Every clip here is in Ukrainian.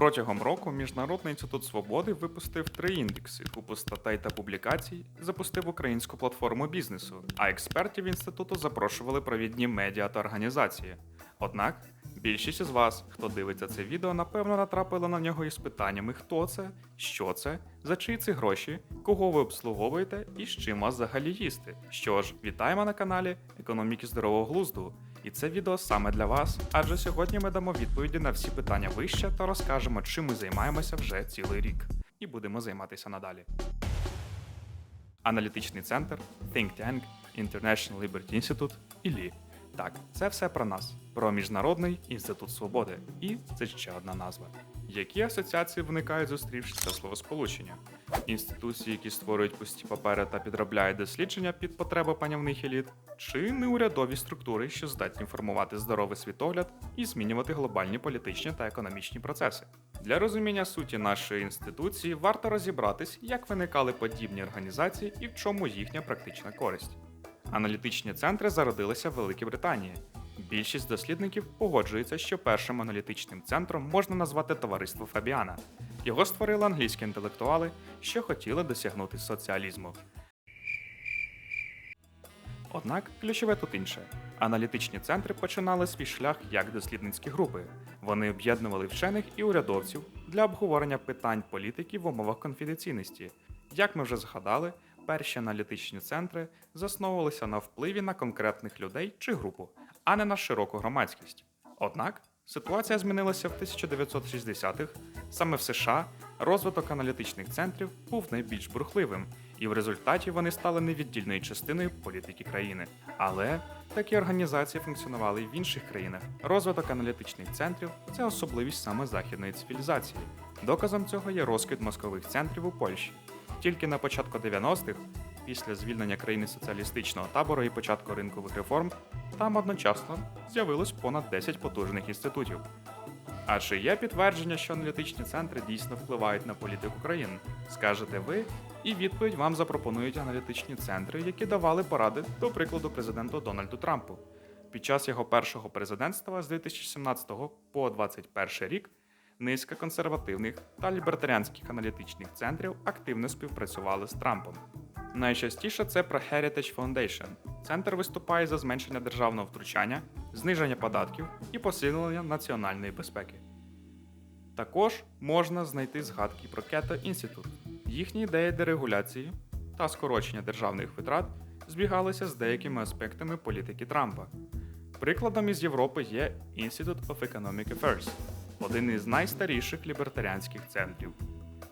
Протягом року Міжнародний інститут свободи випустив три індекси, купу статей та публікацій, запустив українську платформу бізнесу, а експертів інституту запрошували провідні медіа та організації. Однак більшість із вас, хто дивиться це відео, напевно натрапили на нього із питаннями, хто це, що це, за чиї це гроші, кого ви обслуговуєте і з чим вас взагалі їсти. Що ж, вітаємо на каналі Економіки здорового глузду. І це відео саме для вас, адже сьогодні ми дамо відповіді на всі питання вище та розкажемо, чим ми займаємося вже цілий рік. І будемо займатися надалі. Аналітичний центр, Think Tank, International Liberty Institute і ЛІ. Так, це все про нас, про Міжнародний інститут свободи. І це ще одна назва. Які асоціації виникають, зустрівши це словосполучення? Інституції, які створюють пусті папери та підробляють дослідження під потреби панівних еліт, чи неурядові структури, що здатні формувати здоровий світогляд і змінювати глобальні політичні та економічні процеси. Для розуміння суті нашої інституції варто розібратись, як виникали подібні організації і в чому їхня практична користь. Аналітичні центри зародилися в Великій Британії. Більшість дослідників погоджується, що першим аналітичним центром можна назвати товариство Фабіана. Його створили англійські інтелектуали, що хотіли досягнути соціалізму. Однак ключове тут інше. Аналітичні центри починали свій шлях як дослідницькі групи. Вони об'єднували вчених і урядовців для обговорення питань політики в умовах конфіденційності. Як ми вже згадали, перші аналітичні центри засновувалися на впливі на конкретних людей чи групу, а не на широку громадськість. Однак ситуація змінилася в 1960-х. Саме в США розвиток аналітичних центрів був найбільш бурхливим, і в результаті вони стали невіддільною частиною політики країни. Але такі організації функціонували і в інших країнах. Розвиток аналітичних центрів це особливість саме західної цивілізації. Доказом цього є розквіт мозкових центрів у Польщі. Тільки на початку 90-х, після звільнення країни соціалістичного табору і початку ринкових реформ, там одночасно з'явилось понад 10 потужних інститутів. А чи є підтвердження, що аналітичні центри дійсно впливають на політику країн? Скажете ви, і відповідь вам запропонують аналітичні центри, які давали поради, до прикладу, президенту Дональду Трампу. Під час його першого президентства з 2017 по 2021 рік низка консервативних та лібертаріанських аналітичних центрів активно співпрацювали з Трампом. Найчастіше це про Heritage Foundation. Центр виступає за зменшення державного втручання, зниження податків і посилення національної безпеки. Також можна знайти згадки про Keto Institute. Їхні ідеї дерегуляції та скорочення державних витрат збігалися з деякими аспектами політики Трампа. Прикладом із Європи є Institute of Economic Affairs, один із найстаріших лібертаріанських центрів.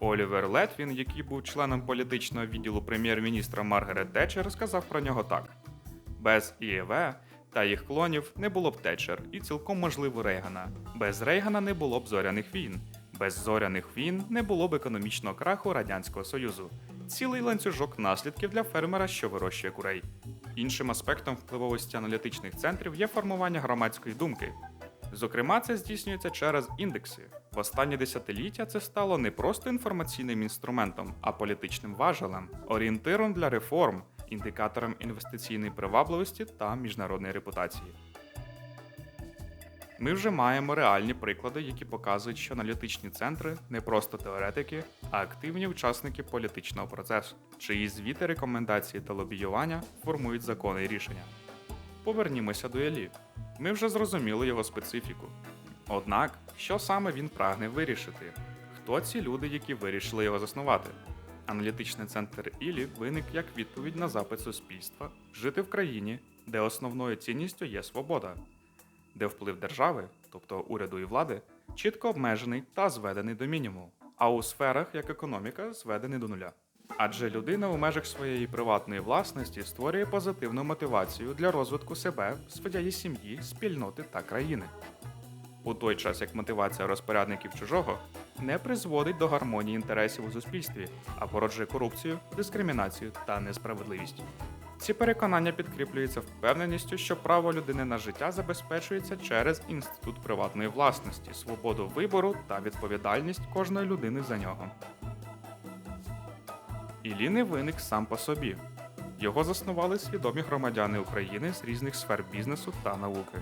Олівер Летвін, який був членом політичного відділу прем'єр-міністра Маргарет Тетчер, сказав про нього так: без ІЕВ та їх клонів не було б Тетчер і цілком можливо Рейгана. Без Рейгана не було б зоряних війн. Без зоряних війн не було б економічного краху Радянського Союзу. Цілий ланцюжок наслідків для фермера, що вирощує курей. Іншим аспектом впливовості аналітичних центрів є формування громадської думки. Зокрема, це здійснюється через індекси. В останні десятиліття це стало не просто інформаційним інструментом, а політичним важелем, орієнтиром для реформ, індикатором інвестиційної привабливості та міжнародної репутації. Ми вже маємо реальні приклади, які показують, що аналітичні центри не просто теоретики, а активні учасники політичного процесу, чиї звіти, рекомендації та лобіювання формують закони і рішення. Повернімося до Елі. Ми вже зрозуміли його специфіку. Однак, що саме він прагне вирішити? Хто ці люди, які вирішили його заснувати? Аналітичний центр Ілі виник як відповідь на запит суспільства жити в країні, де основною цінністю є свобода, де вплив держави, тобто уряду і влади, чітко обмежений та зведений до мінімуму, а у сферах, як економіка, зведений до нуля. Адже людина у межах своєї приватної власності створює позитивну мотивацію для розвитку себе, своєї сім'ї, спільноти та країни. У той час як мотивація розпорядників чужого не призводить до гармонії інтересів у суспільстві, а породжує корупцію, дискримінацію та несправедливість. Ці переконання підкріплюються впевненістю, що право людини на життя забезпечується через інститут приватної власності, свободу вибору та відповідальність кожної людини за нього. Іллі не виник сам по собі. Його заснували свідомі громадяни України з різних сфер бізнесу та науки.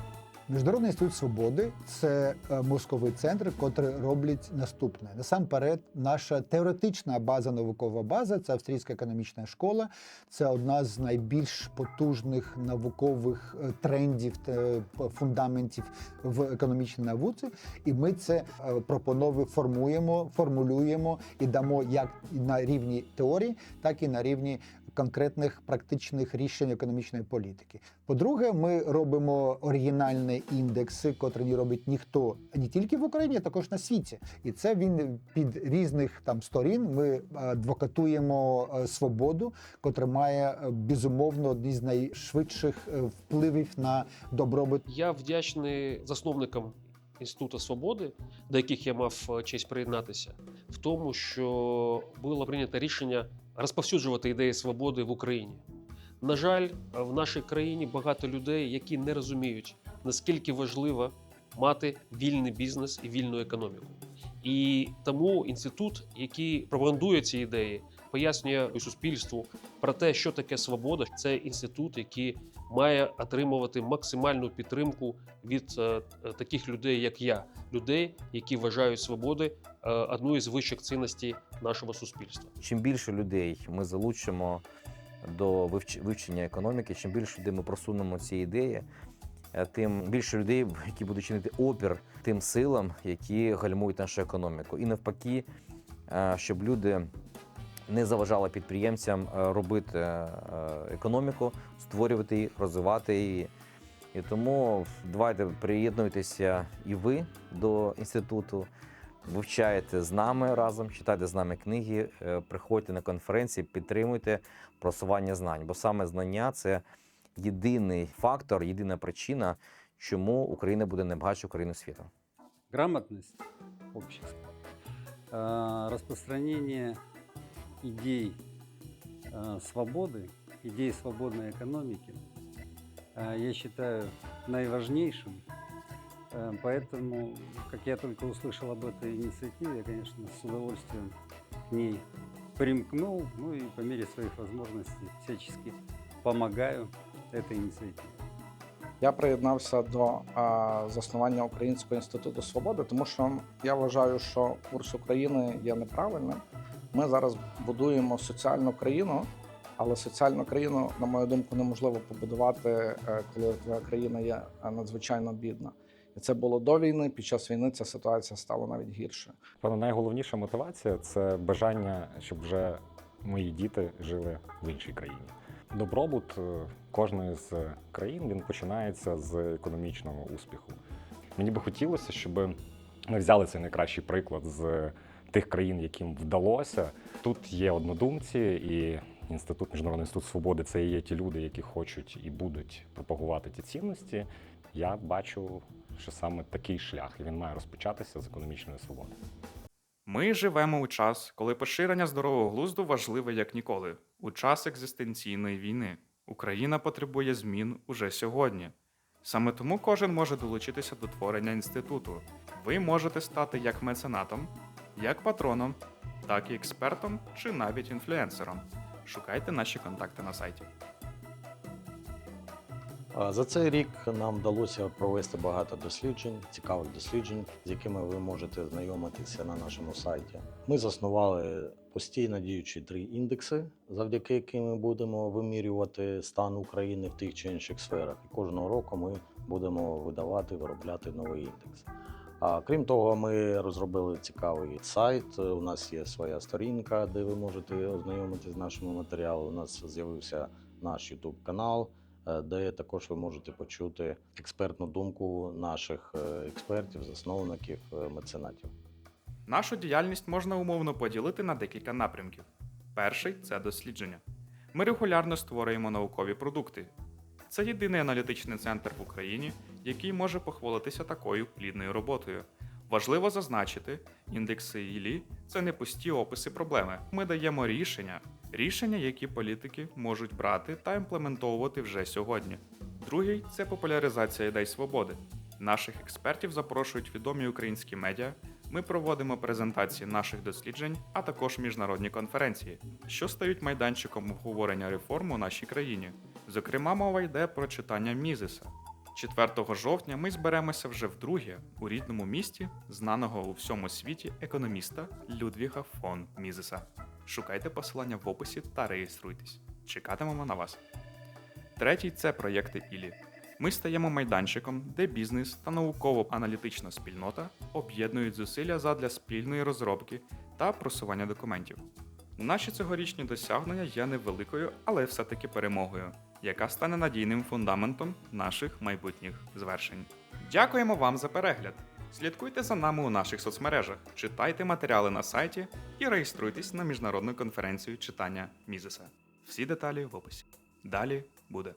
Міжнародний інститут свободи це е, мозковий центр, котрий роблять наступне. Насамперед, наша теоретична база, наукова база це австрійська економічна школа. Це одна з найбільш потужних наукових е, трендів е, фундаментів в економічній науці. І ми це пропонові формуємо, формулюємо і дамо як на рівні теорії, так і на рівні конкретних практичних рішень економічної політики. По-друге, ми робимо індекси, котрі робить ніхто не тільки в Україні, а також на світі. І це він під різних там сторін. Ми адвокатуємо е, свободу, котра має е, безумовно одні з найшвидших е, впливів на добробут Я вдячний засновникам Інституту свободи, до яких я мав честь приєднатися, в тому, що було прийнято рішення розповсюджувати ідеї свободи в Україні. На жаль, в нашій країні багато людей, які не розуміють, наскільки важливо мати вільний бізнес і вільну економіку. І тому інститут, який пропагандує ці ідеї, пояснює суспільству про те, що таке свобода. Це інститут, який має отримувати максимальну підтримку від е, е, таких людей, як я, людей, які вважають свободи е, одною з вищих цінностей нашого суспільства. Чим більше людей ми залучимо до вивч- вивчення економіки, чим більше людей ми просунемо ці ідеї, е, тим більше людей, які будуть чинити опір тим силам, які гальмують нашу економіку. І навпаки, е, щоб люди не заважали підприємцям е, робити економіку, створювати її, розвивати її. І тому давайте приєднуйтеся і ви до інституту вивчаєте з нами разом, читайте з нами книги, е, приходьте на конференції, підтримуйте просування знань. Бо саме знання це єдиний фактор, єдина причина, чому Україна буде найбагатшою країною світу. грамотность общества, э, распространение идей э, свободы, идей свободной экономики, э, я считаю наиважнейшим. Э, Поэтому, как я только услышал об этой инициативе, я, конечно, с удовольствием к ней примкнул, ну и по мере своих возможностей всячески помогаю этой инициативе. Я приєднався до а, заснування Українського інституту свободи, тому що я вважаю, що курс України є неправильним. Ми зараз будуємо соціальну країну, але соціальну країну, на мою думку, неможливо побудувати, е, коли твоя країна є е, надзвичайно бідна. Це було до війни. Під час війни ця ситуація стала навіть гірше. Певно, найголовніша мотивація це бажання, щоб вже мої діти жили в іншій країні. Добробут е, кожної з країн він починається з економічного успіху. Мені би хотілося, щоб ми взяли цей найкращий приклад з тих країн, яким вдалося. Тут є однодумці, і інститут міжнародний інститут свободи це є ті люди, які хочуть і будуть пропагувати ті цінності. Я бачу, що саме такий шлях, і він має розпочатися з економічної свободи. Ми живемо у час, коли поширення здорового глузду важливе як ніколи. У час екзистенційної війни Україна потребує змін уже сьогодні. Саме тому кожен може долучитися до творення інституту. Ви можете стати як меценатом, як патроном, так і експертом чи навіть інфлюенсером. Шукайте наші контакти на сайті. За цей рік нам вдалося провести багато досліджень, цікавих досліджень, з якими ви можете знайомитися на нашому сайті. Ми заснували постійно діючі три індекси, завдяки яким ми будемо вимірювати стан України в тих чи інших сферах. І кожного року ми будемо видавати, виробляти новий індекс. А крім того, ми розробили цікавий сайт. У нас є своя сторінка, де ви можете ознайомитися з нашими матеріалами. У нас з'явився наш YouTube канал де також ви можете почути експертну думку наших е, експертів, засновників, е, меценатів. Нашу діяльність можна умовно поділити на декілька напрямків. Перший це дослідження. Ми регулярно створюємо наукові продукти. Це єдиний аналітичний центр в Україні, який може похвалитися такою плідною роботою. Важливо зазначити, індекси ІЛІ це не пусті описи проблеми. Ми даємо рішення, рішення, які політики можуть брати та імплементовувати вже сьогодні. Другий це популяризація ідей свободи. Наших експертів запрошують відомі українські медіа. Ми проводимо презентації наших досліджень, а також міжнародні конференції, що стають майданчиком обговорення реформ у нашій країні. Зокрема, мова йде про читання Мізеса, 4 жовтня ми зберемося вже вдруге у рідному місті, знаного у всьому світі економіста Людвіга фон Мізеса. Шукайте посилання в описі та реєструйтесь. Чекатимемо на вас. Третій це проєкти Ілі. Ми стаємо майданчиком, де бізнес та науково-аналітична спільнота об'єднують зусилля задля спільної розробки та просування документів. Наші цьогорічні досягнення є невеликою, але все-таки перемогою, яка стане надійним фундаментом наших майбутніх звершень. Дякуємо вам за перегляд! Слідкуйте за нами у наших соцмережах, читайте матеріали на сайті і реєструйтесь на міжнародну конференцію читання Мізеса. Всі деталі в описі. Далі буде.